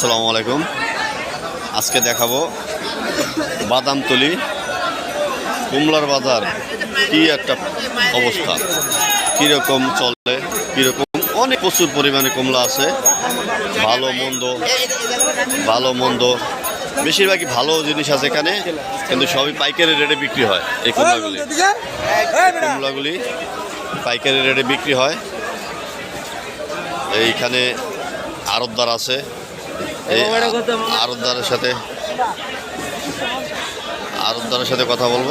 আসসালামু আলাইকুম। আজকে দেখাবো বাদামতলি কুমলার বাজার কি একটা অবস্থা। কীরকম চলে কীরকম অনেক প্রচুর পরিমাণে কমলা আছে। ভালো মন্দ ভালো মন্দ। বেশিরভাগই ভালো জিনিস আছে এখানে কিন্তু সবই পাইকারি রেটে বিক্রি হয় এই কমলাগুলি। কমলাগুলি পাইকারি রেটে বিক্রি হয়। এইখানে আড়তদার আছে। এই সাথে আড়তদারের সাথে কথা বলব।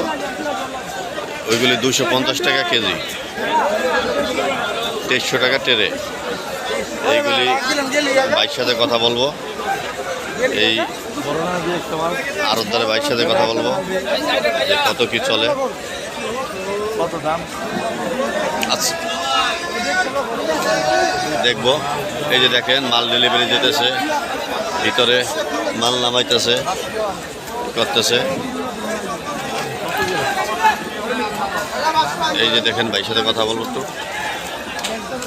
ওইগুলি দুশো পঞ্চাশ টাকা কেজি। তেইশশো টাকা টেরে। এইগুলি বাইর সাথে কথা বলব। এই আড়তদারের বাইর সাথে কথা বলব। যে কত কি চলে। কত দাম? আচ্ছা। দেখব। এই যে দেখেন মাল ডেলিভারি যেতেছে। ভিতরে মাল নামাইতেছে করতেছে। এই যে দেখেন ভাইয়ের সাথে কথা বলব তো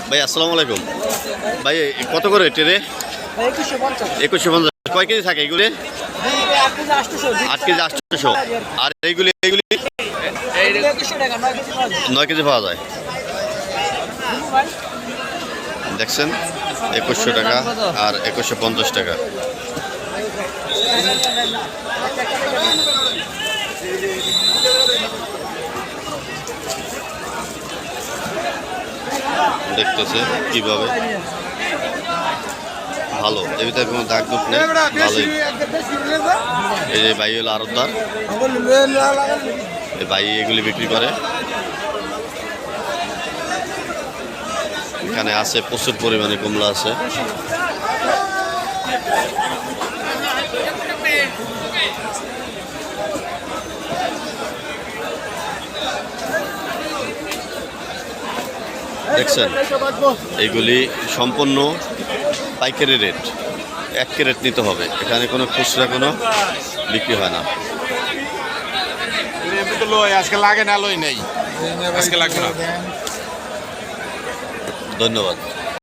ভাই আসসালামু আলাইকুম। ভাই কত করে টেরে একুশশো পঞ্চাশ। পঞ্চাশ। কয় কেজি থাকে এগুলি? আট কেজি আটশোশো। আট আর এইগুলি এইগুলি? নয় কেজি পাওয়া যায়। দেখছেন? একুশশো টাকা আর একুশশো পঞ্চাশ টাকা। দেখতেছে কীভাবে। ভালো ভিতরে কোনো দাগ দুপ নেই, ভালোই। এই যে ভাই হলো আরতদার। এই ভাই এগুলি বিক্রি করে। এখানে আছে প্রচুর পরিমাণে কমলা আছে। দেখছেন এইগুলি সম্পূর্ণ পাইকারি রেট। এক ক্যারেট নিতে হবে। এখানে কোনো খুচরা কোনো বিক্রি হয় না। আজকে লাগে না লই নেই। আজকে লাগবে না। ধন্যবাদ।